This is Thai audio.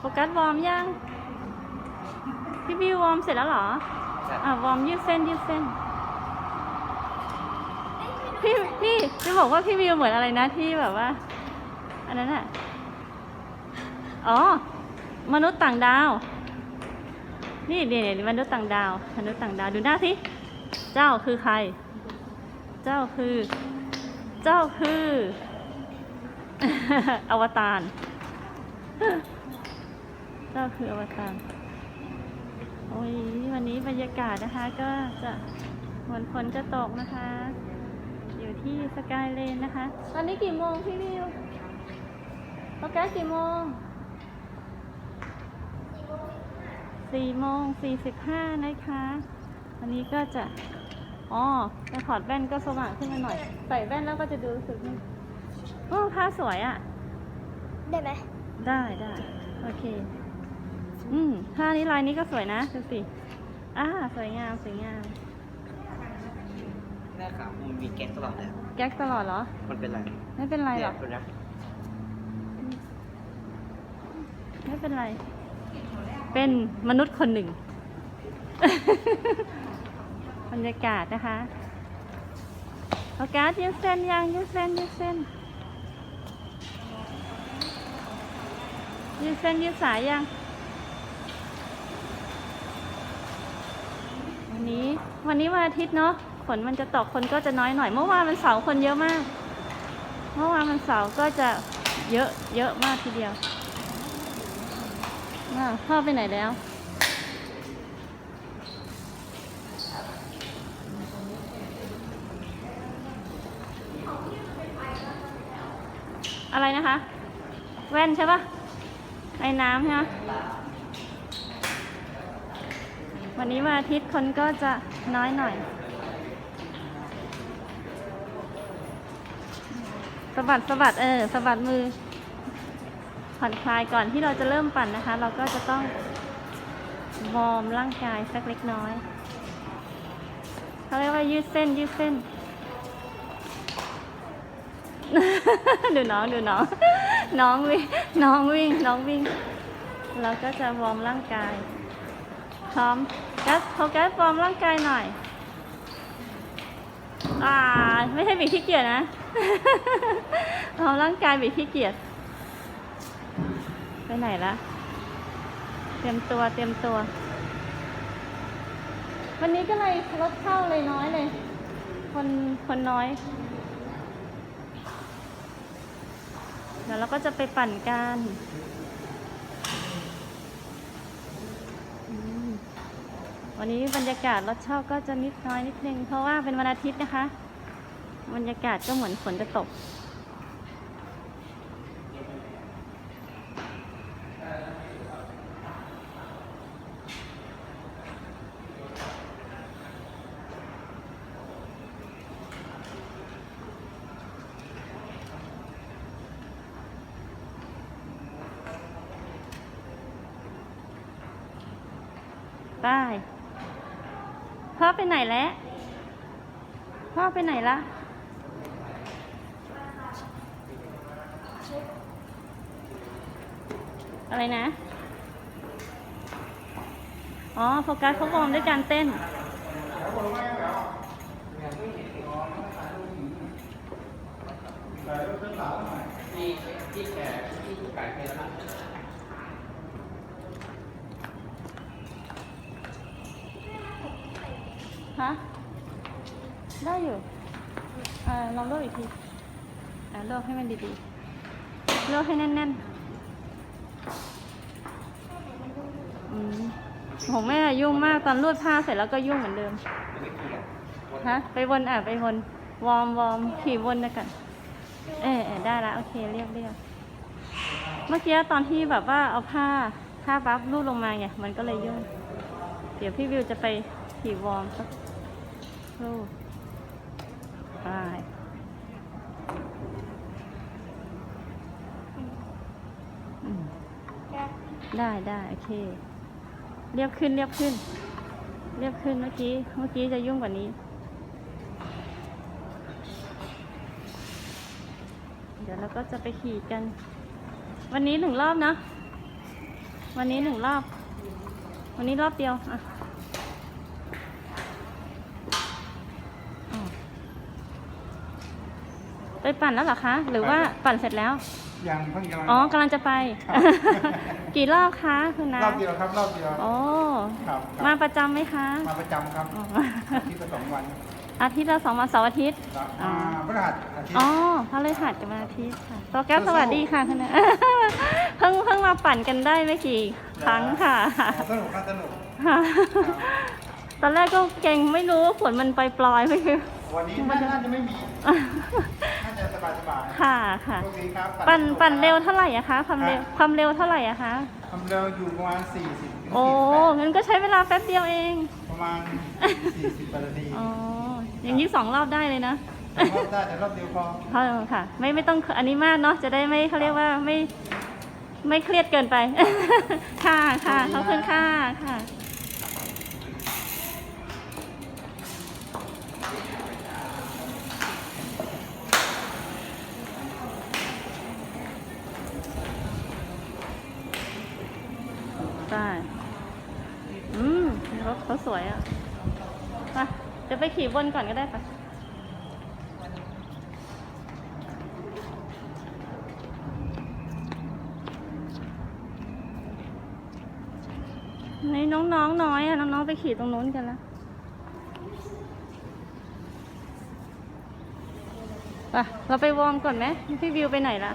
โฟกัสวอร์มยัง พี่บิววอร์มเสร็จแล้วเหรอ อะวอร์มยืดเส้นยืดเส้น พี่พี่จะบอกว่าพี่บิวเหมือนอะไรนะที่แบบว่า อันนั้นอะอ๋อ มนุษย์ต่างดาว นี่เดี๋ยวมนุษย์ต่างดาว มนุษย์ต่างดาวดูหน้าสิเจ้าคือใคร เจ้าคือ เจ้าคือ อวตาร เจ้าคืออวตารโอ้ยวันนี้บรรยากาศนะคะ ก็จะเหมือนฝนจะตกนะคะ อยู่ที่สกายเลนนะคะ ตอนนี้กี่โมงพี่วิวโอเคกี่โมงสี่โมงสี่สิบห้านะคะวันนี้ก็จะอ๋อจะถอดแว่นก็สว่างขึ้นมาหน่อย ใส่แว่นแล้วก็จะดูรู้สึกนี่โอ้ผ้าสวยอะ่ะ ได้ไหม ได้ได้ โอเค อืมผ้านี้ลายนี้ก็สวยนะดูสิอ่าสวยงามสวยงาม แม่ขามันมีแก๊สตลอดเลยแก๊กตลอดเหรอ มันเป็นไรไม่เป็นไรหรอก เนี่ยคุณนะไม่เป็นไร เป็นมนุษย์คนหนึ่ง บรรยากาศนะคะโอกาสยืดเส้นยังยืดเส้นยืดเส้นยืดเส้นยืดสายยัง นี้ วันนี้วันอาทิตย์เนาะฝนมันจะตกคนก็จะน้อยหน่อย เมื่อวานมันเสาร์คนเยอะมาก เมื่อวานมันเสาร์ก็จะเยอะเยอะมากทีเดียวอ้าวพ่อไปไหนแล้วอะไรนะคะ แว่นใช่ปะไอ้น้ำใช่ไหม วันนี้วันอาทิตย์คนก็จะน้อยหน่อย สะบัดสะบัดเออสะบัดมือ ผ่อนคลายก่อนที่เราจะเริ่มปั่นนะคะ เราก็จะต้องวอร์มร่างกายสักเล็กน้อยเขาเรียกว่ายืดเส้นยืดเส้น ดูน้องดูน้อง น้องวิ่งน้องวิ่งน้องวิ่ง เราก็จะวอร์มร่างกาย พร้อมกัสโฟกัสวอร์มร่างกายหน่อย อ่า ไม่ใช่บีขี้เกียจนะวอร์มร่างกายบีขี้เกียจไปไหนละเตรียมตัวเตรียมตัว วันนี้ก็เลยรถเข้าเลยน้อยเลย คนคนน้อย เดี๋ยวเราก็จะไปปั่นกันอืม วันนี้บรรยากาศรถเช่าก็จะนิดน้อยนิดนึง เพราะว่าเป็นวันอาทิตย์นะคะ บรรยากาศก็เหมือนฝนจะตกได้ พ่อไปไหนแล้ว พ่อไปไหนละอะไรนะ อ๋อ โฟกัสเขาวอร์มด้วยการเต้น ที่ที่แกที่ไก่เป็นแล้ว ฮะ ได้อยู่อ่าลองเลือกอีกที อ่าเลือกให้มันดีๆ เลือกให้แน่นๆ อืมของแม่ยุ่งมากตอนรูดผ้าเสร็จแล้วก็ยุ่งเหมือนเดิม ฮะ ไปวนอะไปวน วอร์มวอร์มขี่วนนะกันเออเออได้ละโอเคเรียบเรียบเมื่อกี้ตอนที่แบบว่าเอาผ้าผ้าบัฟรูดลงมาไงมันก็เลยยุ่ง เดี๋ยวพี่วิวจะไปขี่วอร์มสัก ครู่ไปอืมได้ได้โอเค เรียบขึ้นเรียบขึ้น เรียบขึ้นเมื่อกี้ เมื่อกี้จะยุ่งกว่านี้ เดี๋ยวเราก็จะไปขี่กัน วันนี้หนึ่งรอบเนาะวันนี้หนึ่งรอบ วันนี้รอบเดียวอะอ๋อ ไปปั่นแล้วเหรอคะ หรือว่าปั่นเสร็จแล้ว ยังเพิ่งกำลังอ๋อกำลังจะไป ครับ กี่รอบคะคุณน้ารอบเดียวครับรอบเดียวโอ้ครับครับมาประจำไหมคะมาประจำครับอ๋ออาทิตย์ละสองวันอาทิตย์ละสองวันเสาร์อาทิตย์ ครับอ๋อมาพฤหัสอาทิตย์ อ๋อพระฤหัสกับวันอาทิตย์ค่ะตัวแก้วสู้สๆวัสดีค่ะคุณน้าเพิ่งเพิ่งมาปั่นกันได้ไม่กี่ครั้งค่ะ อ๋อสนุกครับสนุก ค่ะ ตอนแรกก็เก่งไม่รู้ว่าฝนมันปล่อยๆไม่คือวันนี้น่าน่าจะไม่มีน่าจะส บายสบายๆค่ะค่ะ โชคดีครับปั่นสกปั่นเร็วคบเท่าไหร่อะคะความเร็วความเร็วเท่าไหร่อะคะ ความเร็วอยู่ประมาณ40ถึงโอ้48งั้นก็ใช้เวลาแป๊บเดียวเองประมาณ 40นาทีอ๋ออย่างนี้สองรอบได้เลยนะรอบได้แต่รอบเดียวพอเพราะค่ะ ไม่ไม่ต้องอันนี้มากเนาะจะได้ไม่เขาเรียกว่าไม่ ไม่เครียดเกินไป ค่ะค่ะขอบคุณค่ะค่ะ ใช่อืมรถเขาสวยอะไปเดี๋ยวไปขี่บนก่อนก็ได้ปะในน้องๆนน้อยอะ น้องๆไปขี่ตรงนู้นกันแล้วไปเราไปวอร์มก่อนไหมพี่วิวไปไหนละ